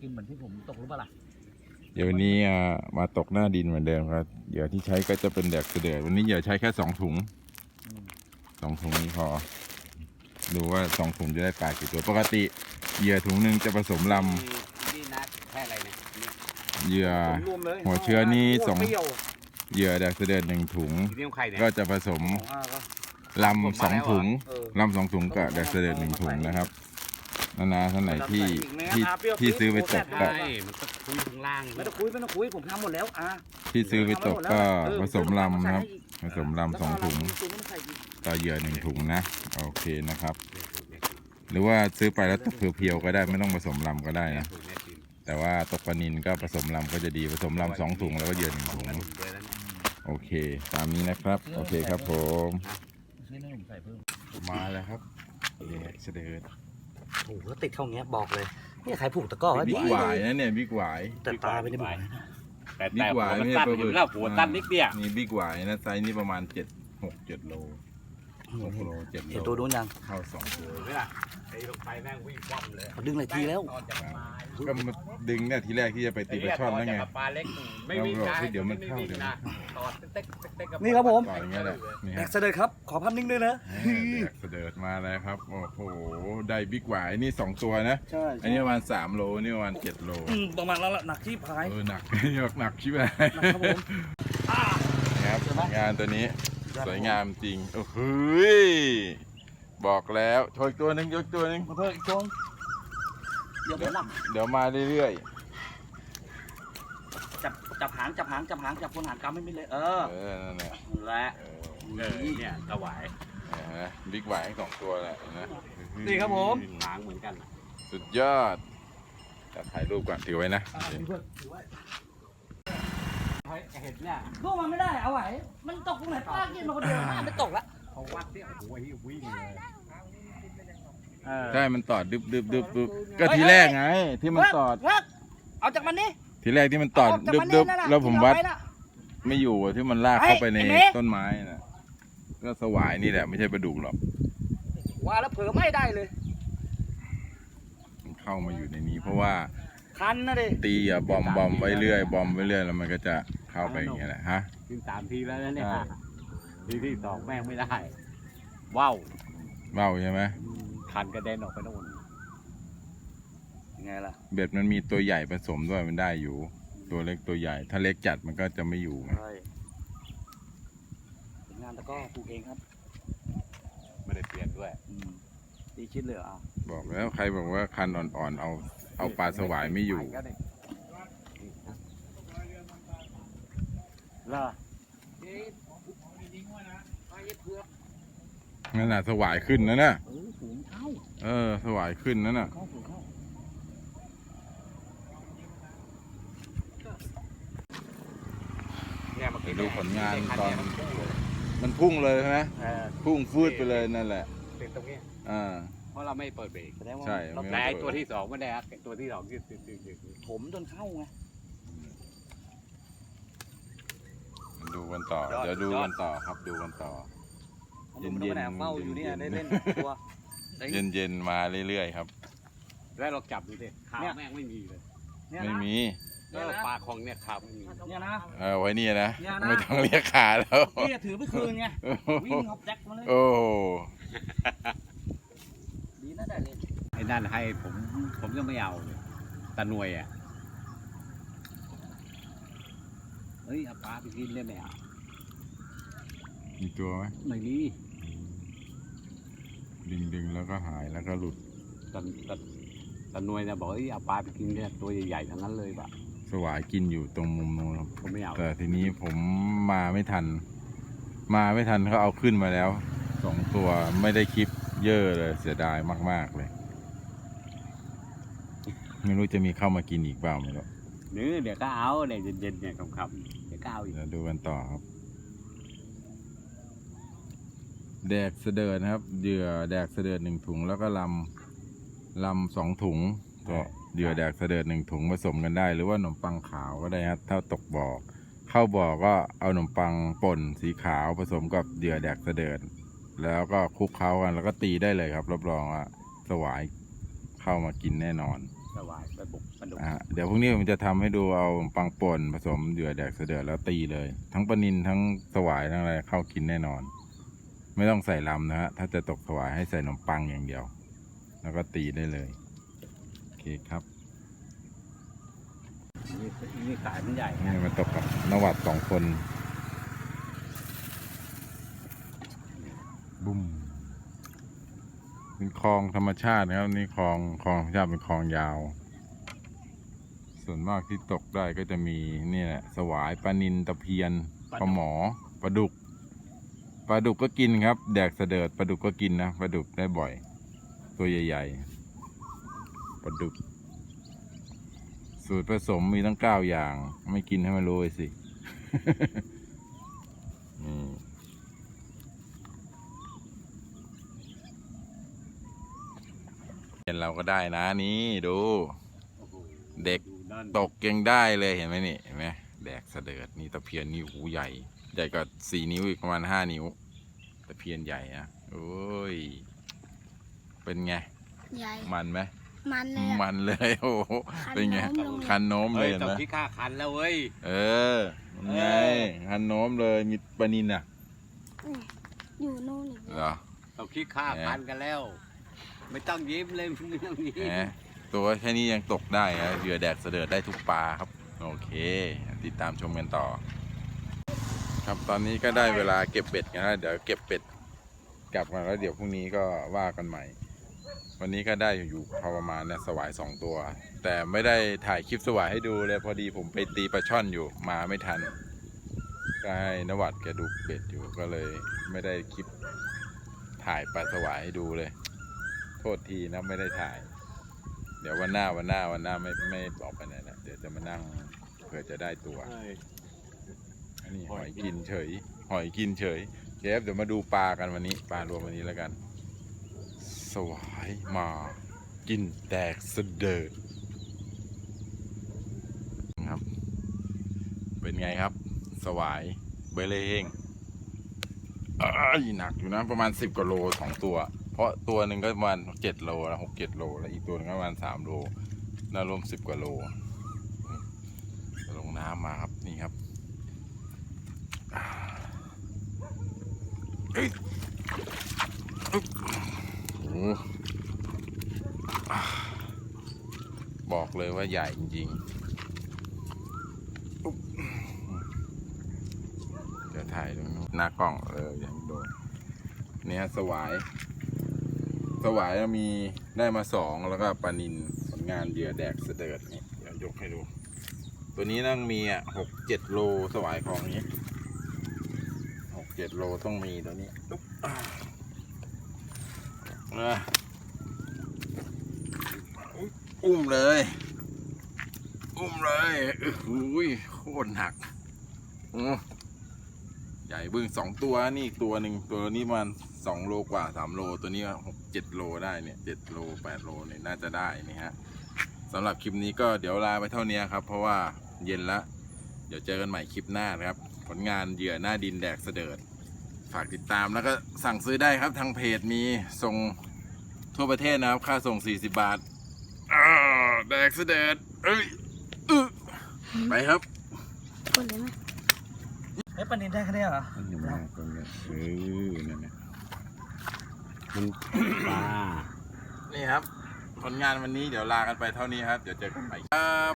กินเหมือนที่ผมตกรู้ปะล่ะเดี๋ยววันนี้อ่ามาตกหน้าดินเหมือนเดิมครับเหยื่อที่ใช้ก็จะเป็นแดกเสดือดวันนี้เหยื่อใช้แค่สองถุงอืมสองถุงนี้พอ ดูว่าสองถุงจะได้ปลากี่ตัวปกติเหยื่อถุงหนึ่งจะผสมลนี่นะแค่อะไรเนี่ยเนี่ยำเหยื่อรวมเลยหัวเชื้อนี่สอง เปรี้ยวเหยื่อแดกเสดือดหนึ่งถุงทีนี้ของใครเนี่ย ก็จะผสมของอาก็ลำสองถุงเออ ลำสองถุงกับแดกเสดือดหนึ่งถุงนะครับ นานาท่านไหนที่ที่อ่าเปรี้ยวที่ซื้อไปตกก็ใช่มันก็คุยข้างล่างไม่ต้องคุยไม่ต้องคุยผมทำหมดแล้วอะที่ซื้อไปตกก็เออผสมลำนะครับ ผสมแล้วลำก็สองถุงลำตัวนี้มาใส่อีกต่อเหยื่อหนึ่งถุงนะโอเคนะครับ หรือว่าซื้อไปแล้วตกเพียวๆก็ได้ไม่ต้องผสมลำก็ได้นะแต่ว่าตกปลานินก็ผสมลำก็จะดีผสมลำสองถุงแล้วก็เหยื่อหนึ่งถุงโอเค ตามนี้นะครับ โอเคครับผมซื้อเนื้อผมใส่เพิ่มมาแล้วครับเด็กเสด็จ โอ้โหติดเข้าอย่างเงี้ยบอกเลยนี่ใครผูกตะกร้อไว้บิ๊กหวายนะเนี่ยบิ๊กหวายแต่ตาไม่ได้บอกนะ แต่บิ๊แต่กหหัววายมันไม่ใช่ตันปลาอบึยู่กแล้วหัวตันนิดเดียว นี่บิ๊กหวายนะไซส์นี่ประมาณเจ็ดหกเจ็ดโลหกโล เจ็ดเห็นโลตัวนู้นยังเข้าสองตัวเวลาไอ้ลงไปแม่งวิ่งคว่ำเลยเขาดึงหลายทีแล้วตอนจะมาก็มาดึงเนี่ยทีแรกที่จะไปตีปลาช่อนแล้วไงปลาเล็กไม่วิ่งเราบอกนะว่าเดี๋ยวมันเข้าไวิ่งเดี๋ยวนะตอดเต๊กเต๊กเต๊กกับนี่ครับผมต่ออย่างเงี้ยแหละนี่แดฮะกเสด็จครับ ขอภาพนิ่งด้วยนะแดกเสด็จมาแล้วครับ โอ้โห ได้บิ๊กหวายนี่สองตัวนะใช่อันนี้ประมาณสามโล นี่ประมาณเจ็ดโลอืมประมาณนั้นแหละหนักที่พายเออหนักยกหนักใช่ไหมนะครับผมอ่าครับงานตัวนี้ สวยงามจริง โอ้โหยบอกแล้วโชว์อีกตัวหนึงยกตัวหนึงมาเพิ่มอีกช่วงเดี๋ยวผมหนักเดี๋ยวมาเรื่อยจับจับหางจับหางจับหางจับคนหางกำไม่มีเลยเออๆ เออ นั่นแหละนั่นแหละเออเออเนี่ยถวายเออบิ๊กหวายสองตัวแหละนะนี่ครับผมหางเหมือนกัน สุดยอดจะถ่ายรูปก่อนถือไว้นะอ่ามีเพื่อนถือไว้ เห็นเนี่ยลูกมันไม่ได้เอาไหว มันตกตรงไหนป้ากินมาคนเดียวป้าไม่ตกละเขาวัดเนี่ยโอ้โหวิ่งเลยใช่มันตอดดึบดึบดึบดึบก็ทีแรกไง ที่มันตอด เลิกเอาจากมันนี่ทีแรกที่มันตอดเาจากดึบมันดึนี่บนั่นน่ะแล้วผมวัดที่เอาไน่ะไม่อยู่อะที่มันลากเข้าไปในไอ้เมฆต้นไม้น่ะก็สวายนี่แหละไม่ใช่ปลาดุกหรอกว่าแล้วเผลอไม่ได้เลย มันเข้ามาอยู่ในนี้ เพราะว่าคันนะดิตีอะบอมบอมไว้เรื่อย บอมไว้เรื่อยแล้วมันก็จะ เข้าไปอย่างเงี้ยแหละฮะขึ้นสามทีแล้วนะเนี่ยใช่ ทีที่สองแม่งไม่ได้ว้าวเบ้าใช่ไหมคันกระเด็นออกไปโน่นยังไงล่ะเบ็ดมันมีตัวใหญ่ผสมด้วยมันได้อยู่ ตัวเล็กตัวใหญ่ ถ้าเล็กจัดมันก็จะไม่อยู่ไงใช่ผลงานตะกร้อปลูกเองครับไม่ได้เปลี่ยนด้วยอืมดีคิดเลยเหรออะบอกแล้วใครบอกว่าคันอ่อนๆเอาเอาปลาสวายไม่อยู่เห รอนั่นน่ะสวายขึ้นนะน่ะเออฝูงเข้าเออสวายขึ้นนั่นน่ะเข้าฝูงเข้าเนี่ยมาเดี๋ยวดูผลงานตอนมันพุ่งเลยใช่ไหมเออพุ่งฟืดไปเลยนั่นแหละติดตรงเนี้ยอ่าเพราะเราไม่เปิดเบรกแสดงว่าใช่เราไม่แต่ไอ้ตัวที่สองไม่ได้ครับไอ้ตัวที่สองยืดยืดยืดยืดถมจนเข้าไง ดูกันต่อ เดี๋ยวดูกันต่อครับดูกันต่อ เย็นๆเย็นๆเฝ้าอยู่เนี่ยเย็ได้นๆเล่นตัวได้เย็นๆมาเรื่อยๆครับ แล้วเราจับดูสิขาวเนี่ยแม่งไม่มีเลยเนี่ยไม่นะ มีเออปลาของเนี่ยขาวไม่มีเนี่ยนะ เออไว้นี่นะ เนี่ยนะ ไม่ต้องเรียกขาแล้ว พี่ถือไปคืนไง วิ่งเอาแจ็คมาเลย โอ้โหดีนะได้เล่นไอ้นั่นให้ผมผมยังไม่เอาเลยตาหน่วยอะเฮ้ยเอาปลาไปกินได้ไหมอะมีตัวไหมไม่มีดึงดึงๆแล้วก็หายแล้วก็หลุดตาตาตาหน่วยเนี่ยบอกเฮ้ยเอาปลาไปกินเนี่ยตัวใหญ่ๆทั้งนั้นเลยปะสวายกินอยู่ตรงมุมนู้นครับผมไม่เอาแต่ทีนี้ผมมาไม่ทัน มาไม่ทันเขาเอาขึ้นมาแล้วสองตัวไม่ได้คลิปเยอะเลยเสียดายมาก ๆ เลย ไม่รู้จะมีเข้ามากินอีกเปล่าไม่รู้ เนื้อเดี๋ยวก็เอาเดี๋ยวเย็นๆเนี่ยคำๆเดี๋ยวก็เอาอีกเดี๋ยวดูกันต่อครับ แดกเสดิร์ดนะครับ เหยื่อแดกเสดิร์ดหนึ่งถุง แล้วก็ลำลำสองถุง ก็เหยื่อแดกเสดิร์ดหนึ่งถุงผสมกันได้ หรือว่าขนมปังขาวก็ได้ครับถ้าตกบ่อเข้าบ่อก็เอาขนมปังป่นสีขาวผสมกับเหยื่อแดกเสดิร์ดแล้วก็คลุกเคล้ากันแล้วก็ตีได้เลยครับ รับรองว่าสวายเข้ามากินแน่นอน วายไปบุกปลาดุกอะเดี๋ยวพรุ่งนี้ผมจะทำให้ดูเอาปังป่นผสมเหยื่อแดกเสดือดแล้วตีเลย ทั้งปลานินทั้งสวายทั้งอะไรเข้ากินแน่นอน ไม่ต้องใส่ลำนะฮะถ้าจะตกสวายให้ใส่ขนมปังอย่างเดียว แล้วก็ตีได้เลยโอเคครับนี่นี่สายมันใหญ่นี่นะมาตกกับนวัดสองคนบุ้ม เป็นคลองธรรมชาตินะครับนี่คลองคลองธรรมชาติเป็นคลองยาว ส่วนมากที่ตกได้ก็จะมีเนี่ยแหละสวายปลานินตะเพียนปลาหมอปลาดุกปลาดุกก็กินครับ แดกเสดิร์ดปลาดุกก็กินนะปลาดุกได้บ่อย ตัวใหญ่ๆปลาดุก สูตรผสมมีตั้งเก้าอย่าง ไม่กินให้มันรู้เลยสิ นี่เห็ นเราก็ได้นะนี่ดูโอ้โหเด็กดูนั่นตกยังได้เลยเห็นไหมนี่เห็นไหมแดกเสดิร์ดนี่ตะเพียนนี่หูใหญ่ ใหญ่กว่าสี่นิ้วอีกประมาณห้านิ้ว ตะเพียนใหญ่นะโอ้ย เป็นไง ใหญ่ มันไหมมันเลยอะมันเลย โอ้โหคันเป็นไงโน้มลง คันโน้มเลเฮ้ยยเห็นตไหกมที่ข้าคันแล้วเว้ย เออมันไงเออ คันโน้มเลยมีปลานินอะอยู่นู่นอีกเหรอตกที่ข้าแหมคันกันแล้ว ไม่ต้องยิ้มเลยไม่ต้องยิ้มตัวแค่นี้ยังตกได้นะเหยื่อแดกเสดิร์ดได้ทุกปลาครับ โอเค ติดตามชมกันต่อ ครับตอนนี้ก็ได้เวลาเก็บเบ็ดกันแล้วเดี๋ยวเก็บเป็ดกลับกันแล้วเดี๋ยวพรุ่งนี้ก็ว่ากันใหม่ วันนี้ก็ได้อยู่พอประมาณเนี่ยสวายสองตัว แต่ไม่ได้ถ่ายคลิปสวายให้ดูเลยพอดีผมไปตีปลาช่อนอยู่มาไม่ทันก็ให้นวัดแกดูเบ็ดอยู่ก็เลย ไม่ได้คลิปถ่ายปลาสวายให้ดูเลย โทษทีนะไม่ได้ถ่าย เดี๋ยววันหน้าวันหน้าวันหน้าไม่ไม่ออกไปไหนละเดี๋ยวจะมานั่งเผื่อจะได้ตัวเฮ้ยอันนี้หหออยยกิกินนเฉย หอยกินเฉยเชฟเดี๋ยวมาดูปลากันวันนี้ ปลารวมวันนี้แล้วกัน สวายมากินแตกเสดอดครับ เป็นไงครับ สวายเบลเล่เฮงอ้ายหนักอยู่นะประมาณสิบกว่าโลสองตัวเพ ราะตัวหนึ่งก็ประมาณเจ็ดโลแล้วหกเจ็ดโล แล้วอีกตัวหนึงก็ประมาณสามโลน่ารวมสิบกว่าโลลงน้ำมาครับนี่ครับเอ้ยอึ๊บโอ้บอกเลยว่าใหญ่จริงๆอุ๊บเดี๋ยวถ่ายตรงนู้นหน้ากล้องเลยอย่างโดนเนี่ยสวาย สวายมีได้มาสองแล้วก็ปลานินผลงานเหยื่อแดกเสดิร์ดนี่เดี๋ยวยกให้ดู ตัวนี้นั่งมีอะหกเจ็ดโลสวายของนี้หกเจ็ดโลต้องมีตัวนี้อุ๊บอ่าอะอุ๊ยอุ้มเลย อุ้มเลยอุ้ยโคตรหนักอใหญ่บึ้งสองตัวนี่อีกตัวหนึ่งตัวนี้มัน สองโลกว่าสามโลตัวนี้หกเจ็ดโลได้เนี่ยเจ็ดโลแปดโลเนี่ยน่าจะได้นี่ฮะสำหรับคลิปนี้ก็เดี๋ยวลาไปเท่านี้ครับ เพราะว่าเย็นละ เดี๋ยวเจอกันใหม่คลิปหน้านะครับ ผลงานเหยื่อหน้าดินแดกเสดิร์ดฝากติดตามแล้วก็สั่งซื้อได้ครับทางเพจมีส่งทั่วประเทศนะครับ ค่าส่ง 40 บาทอ้าวแดกเสดิร์ดเอ้ยอึ๊ะไปครับคนเลยไหมเฮ้ยปลานินได้แค่นี้เหรอ มันยังไงตรงนี้เออนั่นนะ มันปลา นี่ครับ ผลงานวันนี้เดี๋ยวลากันไปเท่านี้ครับ เดี๋ยวเจอกันใหม่ครับ